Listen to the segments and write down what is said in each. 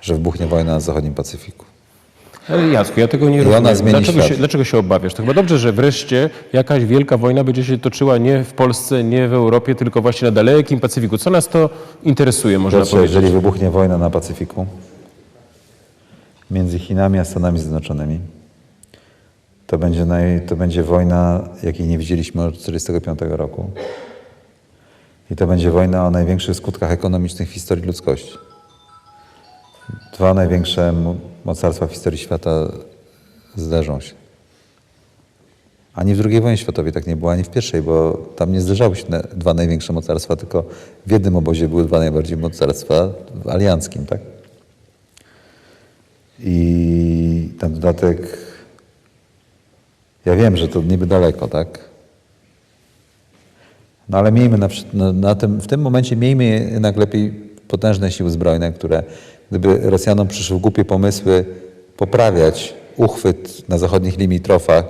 że wybuchnie wojna na zachodnim Pacyfiku. Ale Jacku, ja tego nie ona rozumiem. zmieni Dlaczego świat. się, dlaczego się obawiasz? To chyba dobrze, że wreszcie jakaś wielka wojna będzie się toczyła nie w Polsce, nie w Europie, tylko właśnie na dalekim Pacyfiku. Co nas to interesuje, można Piotrze, powiedzieć? jeżeli wybuchnie wojna na Pacyfiku między Chinami a Stanami Zjednoczonymi, to będzie, naj, to będzie wojna, jakiej nie widzieliśmy od 1945 roku. I to będzie wojna o największych skutkach ekonomicznych w historii ludzkości. Dwa największe mo- mocarstwa w historii świata zderzą się. Ani w II wojnie światowej tak nie było, ani w pierwszej, bo tam nie zderzały się dwa największe mocarstwa, tylko w jednym obozie były dwa najbardziej mocarstwa w alianckim, tak? I na dodatek, ja wiem, że to niby daleko, tak? No ale miejmy na, na tym, w tym momencie miejmy jednak lepiej potężne siły zbrojne, które gdyby Rosjanom przyszły głupie pomysły poprawiać uchwyt na zachodnich limitrofach,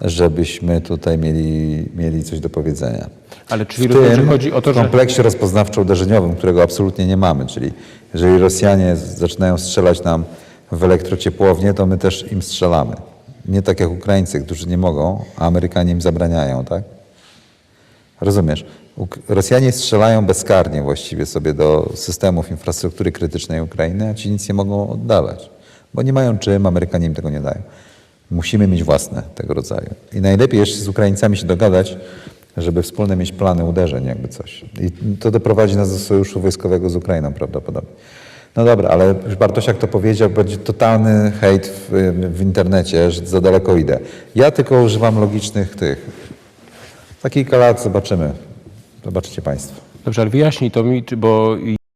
żebyśmy tutaj mieli, mieli coś do powiedzenia. Ale czyli w tym chodzi o to, że... kompleksie rozpoznawczo-uderzeniowym, którego absolutnie nie mamy, czyli jeżeli Rosjanie zaczynają strzelać nam w elektrociepłownię, to my też im strzelamy. Nie tak jak Ukraińcy, którzy nie mogą, a Amerykanie im zabraniają, tak? Rozumiesz? Rosjanie strzelają bezkarnie właściwie sobie do systemów infrastruktury krytycznej Ukrainy, a ci nic nie mogą oddawać, bo nie mają czym, Amerykanie im tego nie dają. Musimy mieć własne tego rodzaju. I najlepiej jeszcze z Ukraińcami się dogadać, żeby wspólne mieć plany uderzeń, jakby coś. I to doprowadzi nas do sojuszu wojskowego z Ukrainą prawdopodobnie. No dobra, ale już Bartosiak to powiedział, będzie totalny hejt w, w internecie, że za daleko idę. Ja tylko używam logicznych tych, za kilka lat zobaczymy. Zobaczycie Państwo. Dobrze, ale wyjaśnij to mi, bo